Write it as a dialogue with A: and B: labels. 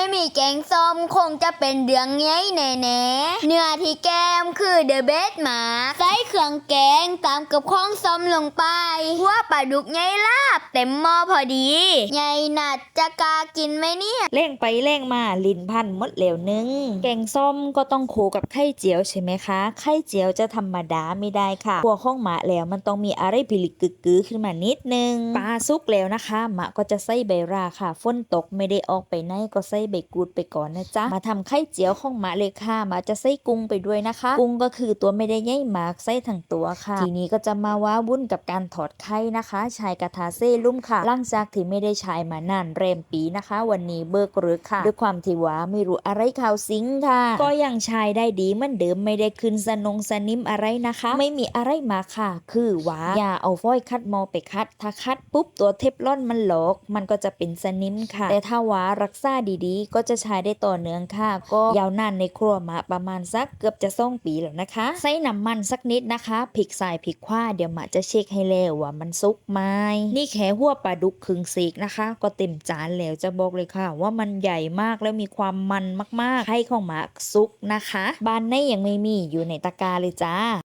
A: ไม่มีแกงส้มคงจะเป็นเดืองไงแน่ๆเนื้อที่แก้มคือเดอะเบสหมาใส่เครื่องแกงตามกับข้องส้มลงไปหัวปลาดุกไงลาบ เต็มหม้อพอดีไงนัดจะกากินไหมเนี่ย
B: เร่งไปเร่งมาลิ้นพันมดเหลวนึง แกงส้มก็ต้องโขกับไข่เจียวใช่ไหมคะ ไข่เจียวจะธรรมดาไม่ได้ค่ะพวข้องหมาแล้วมันต้องมีอะไรพิลิกกึกกือขึ้นมานิดนึงปลาซุกแล้วนะคะหมาก็จะใส่ใบราค่ะ ฝนตกไม่ได้ออกไปไหนก็ใส่ใบกูดไปก่อนนะจ๊ะ มาทำไข่เจียวของหมาเลยค่ะหมาจะใส่กุ้งไปด้วยนะคะ กุ้งก็คือตัวไม่ได้ใหญ่มากใส่ทั้งตัวค่ะ ทีนี้ก็จะมาว้าวุ่นกับการถอดไข่นะคะใช้กระทาเซ่ลุ่มค่ะหลังจากที่ไม่ได้ใช้มานานเรมปีนะคะ วันนี้เบิกหรือค่ะ ด้วยความที่ว่าไม่รู้อะไรข่าวซิงค์ค่ะ ก็ยังใช้ได้ดีเหมือนเดิมไม่ได้ขึ้นสนงสนิมอะไรนะคะ ไม่มีอะไรมาค่ะ คือว่าอย่าเอาฟอยล์คัดมอไปคัด ถ้าคัดปุ๊บตัวเทฟลอนมันหลอก มันก็จะเป็นสนิมค่ะ แต่ถ้าว่ารักษาดีๆก็จะใช้ได้ต่อเนื่องค่ะ ก็ยาวนานในครัวมาประมาณสักเกือบจะสองปีแล้วนะคะ ใส่น้ำมันสักนิดนะคะพริกสายพริกขว้าเดี๋ยวมาจะเช็คให้แล้วว่ามันสุกไหมนี่แค่หัวปลาดุกครึ่งซีกนะคะ ก็เต็มจานแล้วจะบอกเลยค่ะ ว่ามันใหญ่มากแล้วมีความมันมากๆไข่ของหมาสุกนะคะ บ้านในยังไม่มีอยู่ในตะกร้าเลยจ้า